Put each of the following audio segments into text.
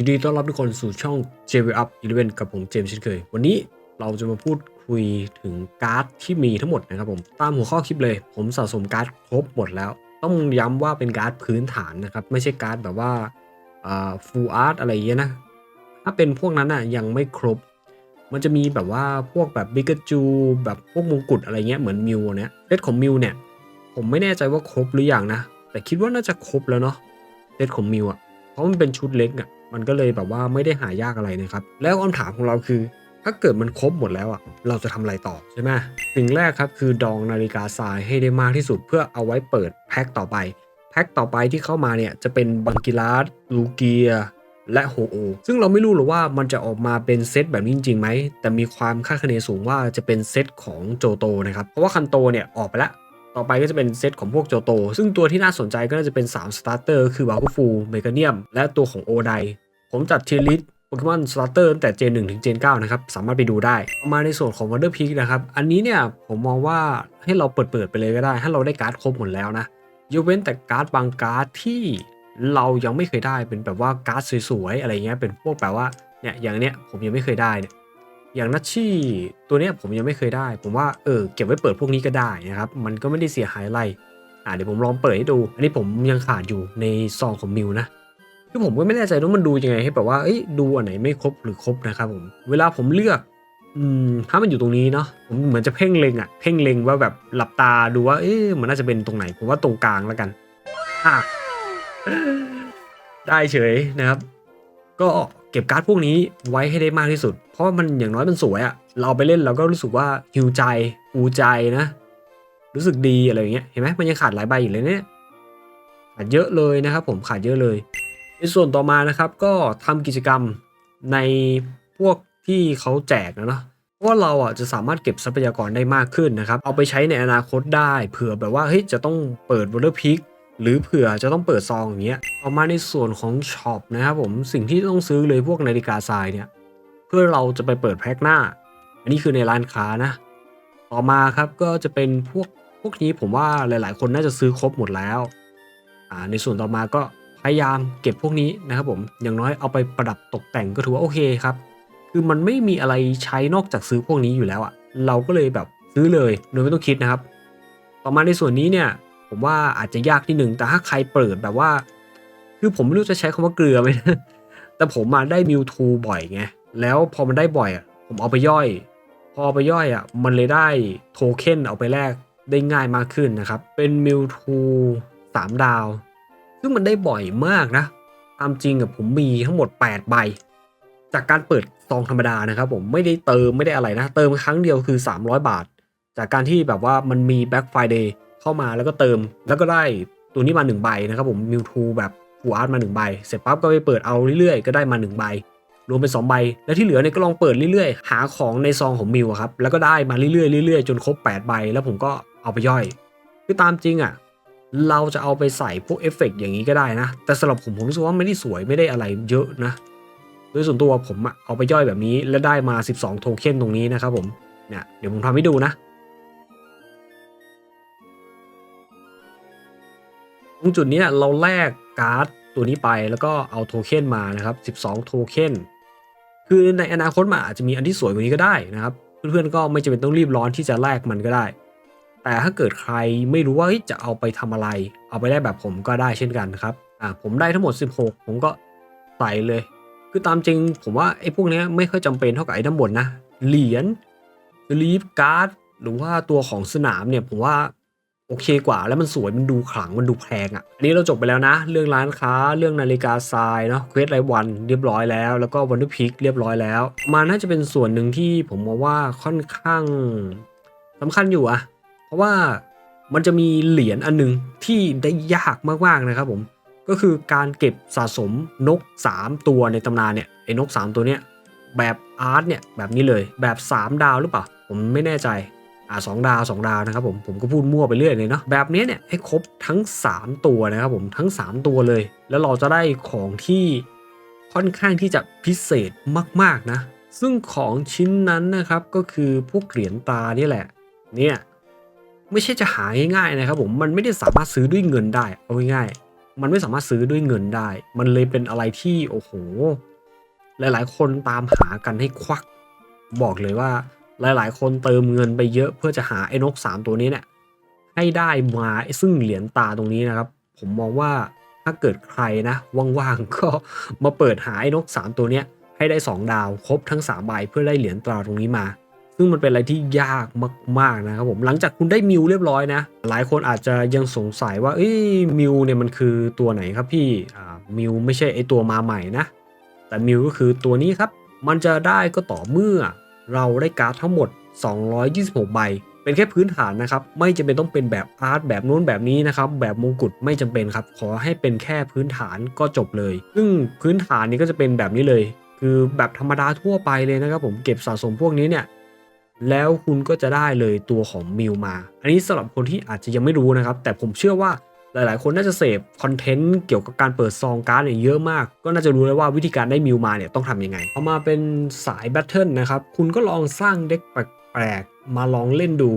ยินดีต้อนรับทุกคนสู่ช่อง JV Up 11กับผมเจมส์เช่นเคย วันนี้เราจะมาพูดคุยถึงการ์ดที่มีทั้งหมดนะครับผมตามหัวข้อคลิปเลย ผมสะสมการ์ดครบหมดแล้ว ต้องย้ำว่าเป็นการ์ดพื้นฐานนะครับ ไม่ใช่การ์ดแบบว่าอ่า full art อะไรอย่างเงี้ยนะ ถ้าเป็นพวกนั้นอะยังไม่ครบ มันจะมีแบบว่าพวกแบบบิกจูแบบพวกมงกุฎอะไรเงี้ยเหมือนมิวเนี้ยเซตของมิวเนี่ยผมไม่แน่ใจว่าครบหรือยังนะ แต่คิดว่าน่าจะครบแล้วเนาะเซตของมิวอะเพราะมันเป็นชุดเล็กอะ มันก็เลยแบบว่าไม่ได้หายากอะไรนะครับ แล้วคำถามของเราคือ ถ้าเกิดมันครบหมดแล้วอะ เราจะทำอะไรต่อใช่ไหมสิ่งแรกครับคือดองนาฬิกาทรายให้ได้มากที่สุดเพื่อเอาไว้เปิดแพ็คต่อไป แพ็คต่อไปที่เข้ามาเนี่ยจะเป็นบังกิลาสลูเกียและโฮโอ ซึ่งเราไม่รู้หรอกว่ามันจะออกมาเป็นเซตแบบนี้จริงๆไหม แต่มีความคาดคะเนสูงว่าจะเป็นเซตของโจโตนะครับ เพราะว่าคันโตเนี่ยออกไปแล้วต่อไปก็จะเป็นเซตของพวกโจโต ซึ่งตัวที่น่าสนใจก็น่าจะเป็น 3 สตาร์เตอร์ คือบาคูฟู เมกาเนียม และตัวของโอได ผมจัดเทียริสโปเกมอนสตาร์เตอร์ตั้งแต่เจน1ถึงเจน9นะครับ สามารถไปดูได้ มาในส่วนของ Wonder Peak นะครับ อันนี้เนี่ยผมมองว่าให้เราเปิดๆไปเลยก็ได้ ถ้าเราได้การ์ดครบหมดแล้วนะยกเว้นแต่การ์ดบางการ์ดที่เรายังไม่เคยได้เป็นแบบว่าการ์ดสวยๆอะไรเงี้ยเป็นพวกแบบว่าเนี่ยอย่างเนี้ยผมยังไม่เคยได้เนี่ยอย่างนัชชี่ตัวเนี้ยผมยังไม่เคยได้ ผมว่าเออเก็บไว้เปิดพวกนี้ก็ได้นะครับมันก็ไม่ได้เสียหายอะไรอ่าเดี๋ยวผมลองเปิดให้ดู อันนี้ผมยังขาดอยู่ในซองของมิวนะ คือผมก็ไม่แน่ใจว่ามันดูยังไงให้แบบว่าเอ้ยดูอันไหนไม่ครบหรือครบนะครับผม เวลาผมเลือก อืมถ้ามันอยู่ตรงนี้เนาะผมเหมือนจะเพ่งเล็งอะเพ่งเล็งว่าแบบหลับตาดูว่า เอ๊ะมันน่าจะเป็นตรงไหน ผมว่าตรงกลางแล้วกันอะได้เฉยนะครับ ก็เก็บการ์ดพวกนี้ไว้ให้ได้มากที่สุด เพราะมันอย่างน้อยมันสวยอะเราไปเล่นเราก็รู้สึกว่าฮิวใจฟูใจนะ รู้สึกดีอะไรอย่างเงี้ยเห็นไหมมันยังขาดหลายใบอยู่เลยเนี่ยขาดเยอะเลยนะครับผมขาดเยอะเลย ในส่วนต่อมานะครับก็ทำกิจกรรมในพวกที่เขาแจกนะเนาะเพราะว่าเราอะจะสามารถเก็บทรัพยากรได้มากขึ้นนะครับ เอาไปใช้ในอนาคตได้เผื่อแบบว่าเฮ้ยจะต้องเปิดวอลเตอร์พิกหรือเผื่อจะต้องเปิดซองอย่างเงี้ยต่อมาในส่วนของช็อปนะครับผมสิ่งที่ต้องซื้อเลยพวกนาฬิกาทรายเนี่ยเพื่อเราจะไปเปิดแพ็คหน้า อันนี้คือในร้านค้านะ ต่อมาครับก็จะเป็นพวกพวกนี้ผมว่าหลาย ๆ คนน่าจะซื้อครบหมดแล้วอ่าในส่วนต่อมาก็ พยายามเก็บพวกนี้นะครับผมอย่างน้อยเอาไปประดับตกแต่งก็ถือว่าโอเคครับ คือมันไม่มีอะไรใช้นอกจากซื้อพวกนี้อยู่แล้วอะ่ะ เราก็เลยแบบซื้อเลยโดยไม่ต้องคิดนะครับ ต่อมาในส่วนนี้เนี่ยผมว่าอาจจะยากนิดนึงแต่ถ้าใครเปิดแบบว่า คือผมไม่รู้จะใช้คำว่าเกลือไหมนะแต่ผมมาได้มิวทูบ่อยไงแล้วพอมันได้บ่อยอะผมเอาไปย่อย พอเอาไปย่อยอะมันเลยได้โทเค็นเอาไปแลกได้ง่ายมากขึ้นนะครับ เป็นมิวทูสามดาว ซึ่งมันได้บ่อยมากนะ ตามจริงอะผมมีทั้งหมด 8 ใบ จากการเปิดซองธรรมดานะครับผมไม่ได้เติมไม่ได้อะไรนะ เติมครั้งเดียวคือ 300 บาท จากการที่แบบว่ามันมี Black Friday เข้ามาแล้วก็เติมแล้วก็ได้ตัวนี้มา1ใบนะครับผมมิวทูแบบฟูอาร์ตมา1ใบ เสร็จปั๊บก็ไปเปิดเอาเรื่อยๆ ก็ได้มา1ใบรวมเป็น2ใบ แล้วที่เหลือเนี่ยก็ลองเปิดเรื่อยๆ หาของในซองของมิวอะครับ แล้วก็ได้มาเรื่อยๆเรื่อยๆ จนครบ 8 ใบ แล้วผมก็เอาไปย่อย คือตามจริงอะ เราจะเอาไปใส่พวกเอฟเฟกต์อย่างนี้ก็ได้นะ แต่สำหรับผมผมรู้สึกว่าไม่ได้สวยไม่ได้อะไรเยอะนะ โดยส่วนตัวผมอะเอาไปย่อยแบบนี้แล้วได้มา 12 โทเค็นตรงนี้นะครับผมเนี่ยเดี๋ยวผมทำให้ดูนะตรงจุดนี้เราแลกการ์ดตัวนี้ไปแล้วก็เอาโทเค็นมานะครับ 12 โทเค็นคือในอนาคตมันอาจจะมีอันที่สวยกว่านี้ก็ได้นะครับ เพื่อนๆก็ไม่จำเป็นต้องรีบร้อนที่จะแลกมันก็ได้ แต่ถ้าเกิดใครไม่รู้ว่าจะเอาไปทำอะไร เอาไปได้แบบผมก็ได้เช่นกันครับอ่าผมได้ทั้งหมด 16 ผมก็ใส่เลย คือตามจริงผมว่าไอ้พวกนี้ไม่ค่อยจำเป็นเท่ากับไอ้ด้านบนนะ เหรียญสลีปการ์ดหรือว่าตัวของสนามเนี่ยผมว่าโอเคกว่าแล้วมันสวยมันดูขลังมันดูแพงอะ่ะอันนี้เราจบไปแล้วนะ เรื่องร้านค้าเรื่องนาฬิกาทรายเนาะเควสไรวันเรียบร้อยแล้ว แล้วก็วันดูพิกเรียบร้อยแล้วมาน่าจะเป็นส่วนหนึ่งที่ผมมองว่าค่อนข้างสำคัญอยู่อะ เพราะว่ามันจะมีเหรียญอันหนึงที่ได้ยากมากๆนะครับผมก็คือการเก็บสะสมนก 3 ตัวในตำนานเนี่ยไอ้นก 3 ตัวเนี้ยแบบอาร์ตเนี่ยแบบนี้เลยแบบ 3 ดาวหรือเปล่า ผมไม่แน่ใจอ่าสดาว2 ดาวนะครับผมผมก็พูดมั่วไปเรื่อยเลยเนาะแบบนี้เนี่ยให้ครบทั้ง 3 ตัวนะครับผมทั้ง 3 ตัวเลย แล้วเราจะได้ของที่ค่อนข้างที่จะพิเศษมากๆนะ ซึ่งของชิ้นนั้นนะครับก็คือพวกเหรียญตานี่แหละเนี่ย ไม่ใช่จะหาง่ายๆนะครับผมมันไม่ได้สามารถซื้อด้วยเงินได้เอาง่ายๆมันไม่สามารถซื้อด้วยเงินได้ มันเลยเป็นอะไรที่โอ้โห หลายๆ คนตามหากันให้ควัก บอกเลยว่าหลายๆ คนเติมเงินไปเยอะเพื่อจะหาไอ้นก 3 ตัวนี้เนี่ยให้ได้มาซึ่งเหรียญตาตรงนี้นะครับ ผมมองว่าถ้าเกิดใครนะว่างๆก็มาเปิดหาไอ้นก 3 ตัวเนี้ยให้ได้ 2 ดาวครบทั้ง3ใบเพื่อได้เหรียญตราตรงนี้มา ซึ่งมันเป็นอะไรที่ยากมากๆนะครับผมหลังจากคุณได้มิวเรียบร้อยนะ หลายคนอาจจะยังสงสัยว่าเอ้ยมิวเนี่ยมันคือตัวไหนครับพี่อ่ามิวไม่ใช่ไอตัวมาใหม่นะ แต่มิวก็คือตัวนี้ครับ มันจะได้ก็ต่อเมื่อเราได้การ์ดทั้งหมด 226 ใบ เป็นแค่พื้นฐานนะครับ ไม่จำเป็นต้องเป็นแบบอาร์ตแบบนู้นแบบนี้นะครับ แบบมงกุฎไม่จำเป็นครับ ขอให้เป็นแค่พื้นฐานก็จบเลย ซึ่งพื้นฐานนี้ก็จะเป็นแบบนี้เลย คือแบบธรรมดาทั่วไปเลยนะครับผมเก็บสะสมพวกนี้เนี่ย แล้วคุณก็จะได้เลยตัวของมิวมา อันนี้สำหรับคนที่อาจจะยังไม่รู้นะครับ แต่ผมเชื่อว่าหลาย ๆ คนน่าจะเสพคอนเทนต์เกี่ยวกับการเปิดซองการ์ดเนี่ยเยอะมาก ก็น่าจะรู้แล้วว่าวิธีการได้มิวมาเนี่ยต้องทำยังไงพอมาเป็นสายแบทเทิลนะครับ คุณก็ลองสร้างเด็กแปลก ๆ มาลองเล่นดู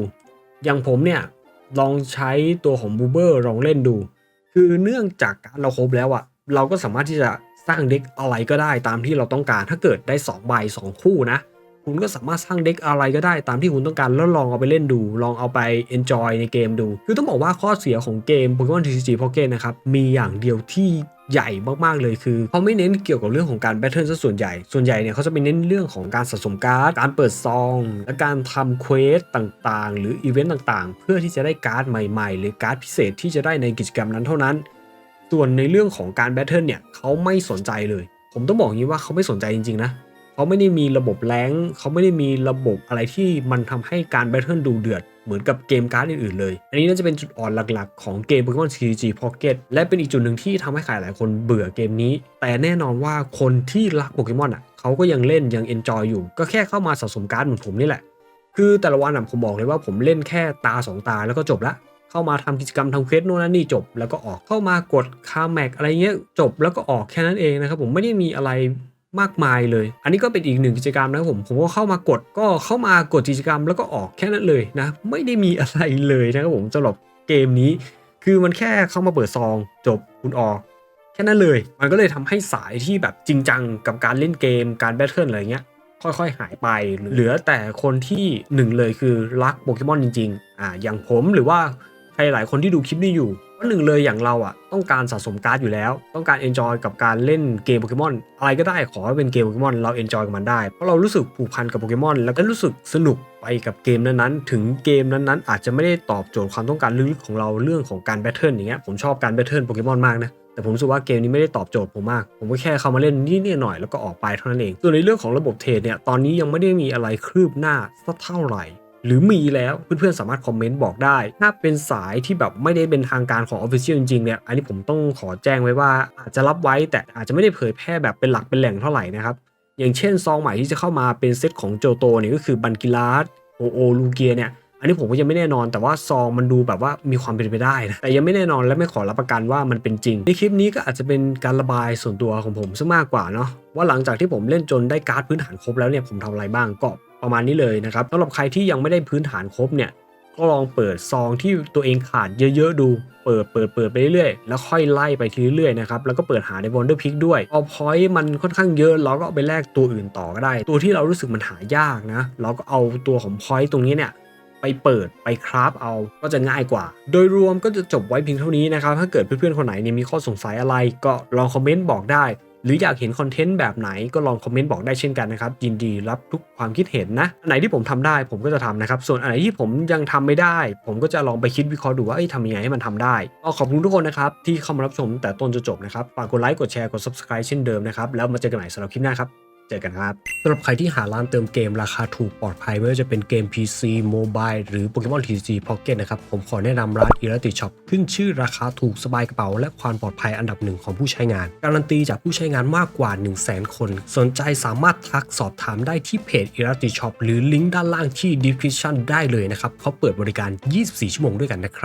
อย่างผมเนี่ยลองใช้ตัวของบูเบอร์ลองเล่นดู คือเนื่องจากการเราครบแล้วอะเราก็สามารถที่จะสร้างเด็กอะไรก็ได้ตามที่เราต้องการ ถ้าเกิดได้2ใบ2คู่นะ คุณก็สามารถสร้างเด็กอะไรก็ได้ตามที่คุณต้องการแล้วลองเอาไปเล่นดู ลองเอาไป enjoy ในเกมดู คือต้องบอกว่าข้อเสียของเกม Pokemon TCG Pocket นะครับมีอย่างเดียวที่ใหญ่มากๆเลยคือเขาไม่เน้นเกี่ยวกับเรื่องของการแบทเทิลซะส่วนใหญ่ ส่วนใหญ่เนี่ยเขาจะไปเน้นเรื่องของการสะสมการ์ด การเปิดซอง และการทำเควสต่างๆ หรืออีเวนต์ต่างๆ เพื่อที่จะได้การ์ดใหม่ๆ หรือการ์ดพิเศษที่จะได้ในกิจกรรมนั้นเท่านั้น ส่วนในเรื่องของการแบทเทิลเนี่ยเขาไม่สนใจเลย ผมต้องบอกอย่างนี้ว่าเขาไม่สนใจจริงๆนะ เขาไม่ได้มีระบบแรงเขาไม่ได้มีระบบอะไรที่มันทำให้การแบทเทิลดูเดือดเหมือนกับเกมการ์ดอื่นๆเลย อันนี้น่าจะเป็นจุดอ่อนหลักๆ ของเกม Pokemon CG Pocket และเป็นอีกจุดหนึ่งที่ทำให้ใครหลายคนเบื่อเกมนี้ แต่แน่นอนว่าคนที่รักโปเกมอนอะเขาก็ยังเล่นยังเอนจอยอยู่ ก็แค่เข้ามาสะสมการ์ดเหมือนผมนี่แหละ คือแต่ละวันอะผมบอกเลยว่าผมเล่นแค่ตาสองตาแล้วก็จบละเข้ามาทำกิจกรรมทำเควสโน่นนั่นนี่จบ แล้วก็ออกเข้ามากดคาแม็กอะไรเงี้ยจบแล้วก็ออกแค่นั้นเองนะครับผมไม่ได้มีอะไร มากมายเลย อันนี้ก็เป็นอีกหนึ่งกิจกรรมนะครับผม ผมก็เข้ามากดก็เข้ามากดกิจกรรมแล้วก็ออกแค่นั้นเลยนะ ไม่ได้มีอะไรเลยนะครับผมสำหรับเกมนี้ คือมันแค่เข้ามาเปิดซอง จบคุณออกแค่นั้นเลย มันก็เลยทำให้สายที่แบบจริงจังกับการเล่นเกม การแบทเทิลอะไรเงี้ย ค่อยๆ หายไป เหลือแต่คนที่หนึ่งเลยคือรักโปเกมอนจริง ๆ อ่า อย่างผมหรือว่าใครหลายคนที่ดูคลิปนี้อยู่ หนึ่งเลยอย่างเราอะต้องการสะสมการ์ดอยู่แล้ว ต้องการเอนจอยกับการเล่นเกมโปเกมอนอะไรก็ได้ขอให้เป็นเกมโปเกมอนเราเอนจอยกับมันได้เพราะเรารู้สึกผูกพันกับโปเกมอนแล้วก็รู้สึกสนุกไปกับเกมนั้นๆ ถึงเกมนั้นๆ อาจจะไม่ได้ตอบโจทย์ความต้องการลึกๆของเราเรื่องของการแบทเทิลอย่างเงี้ยผมชอบการแบทเทิลโปเกมอนมากนะแต่ผมรู้สึกว่าเกมนี้ไม่ได้ตอบโจทย์ผมมาก ผมก็แค่เข้ามาเล่นนิดๆหน่อยแล้วก็ออกไปเท่านั้นเอง ส่วนในเรื่องของระบบเทรดเนี่ย ตอนนี้ยังไม่ได้มีอะไรคืบหน้าสักเท่าไหร่ หรือมีแล้วเพื่อนๆสามารถคอมเมนต์บอกได้ ถ้าเป็นสายที่แบบไม่ได้เป็นทางการของ Official จริงๆเนี่ยอันนี้ผมต้องขอแจ้งไว้ว่าอาจจะรับไว้แต่อาจจะไม่ได้เผยแพร่แบบเป็นหลักเป็นแหล่งเท่าไหร่นะครับอย่างเช่นซองใหม่ที่จะเข้ามาเป็นเซตของโจโตเนี่ยก็คือบันกิลาสโอโอลูเกียเนี่ยอันนี้ผมก็ยังไม่แน่นอนแต่ว่าซองมันดูแบบว่ามีความเป็นไปได้นะแต่ยังไม่แน่นอนและไม่ขอรับประกันว่ามันเป็นจริง ในคลิปนี้ก็อาจจะเป็นการระบายส่วนตัวของผมซะมากกว่าเนาะว่าหลังจากที่ผมเล่นจนได้การ์ดพื้นฐานครบแล้วเนี่ยผมทำอะไรบ้างก็ ประมาณนี้เลยนะครับสำหรับใครที่ยังไม่ได้พื้นฐานครบเนี่ยก็ลองเปิดซองที่ตัวเองขาดเยอะๆดู เปิดเปิดเปิดไปเรื่อยๆ แล้วค่อยไล่ไปทีเรื่อยๆนะครับ แล้วก็เปิดหาใน Wonder Pick ด้วยพอพอยต์มันค่อนข้างเยอะเราก็เอาไปแลกตัวอื่นต่อก็ได้ ตัวที่เรารู้สึกมันหายากนะ เราก็เอาตัวของพอยต์ตรงนี้เนี่ยไปเปิดไปคราฟเอาก็จะง่ายกว่า โดยรวมก็จะจบไว้เพียงเท่านี้นะครับ ถ้าเกิดเพื่อนๆคนไหนเนี่ยมีข้อสงสัยอะไรก็ลองคอมเมนต์บอกได้ หรืออยากเห็นคอนเทนต์แบบไหนก็ลองคอมเมนต์บอกได้เช่นกันนะครับ ยินดีรับทุกความคิดเห็นนะอันไหนที่ผมทำได้ผมก็จะทำนะครับ ส่วนอันไหนที่ผมยังทำไม่ได้ ผมก็จะลองไปคิดวิเคราะห์ดูว่าเอ้ทำยังไงให้มันทำได้ก็ขอบคุณทุกคนนะครับที่เข้ามารับชมแต่ต้นจนจบนะครับฝากกดไลค์กดแชร์กด subscribe เช่นเดิมนะครับแล้วมาเจอกันใหม่สำหรับคลิปหน้าครับ เจอกันครับสำหรับใครที่หาร้านเติมเกมราคาถูกปลอดภัยไม่ว่าจะเป็นเกม PC Mobile หรือ Pokemon TCG Pocket นะครับ ผมขอแนะนำร้าน i r a t i Shop ขึ้นชื่อราคาถูกสบายกระเป๋า และความปลอดภัยอันดับหนึ่งของผู้ใช้งาน การันตีจากผู้ใช้งานมากกว่า 1 0 0 0 0แคน สนใจสามารถทักสอบถามได้ที่เพจ i r a t i Shop หรือลิงก์ด้านล่างที่ description ได้เลยนะครับเขาเปิดบริการ 24 ชั่วโมงด้วยกันนะครับ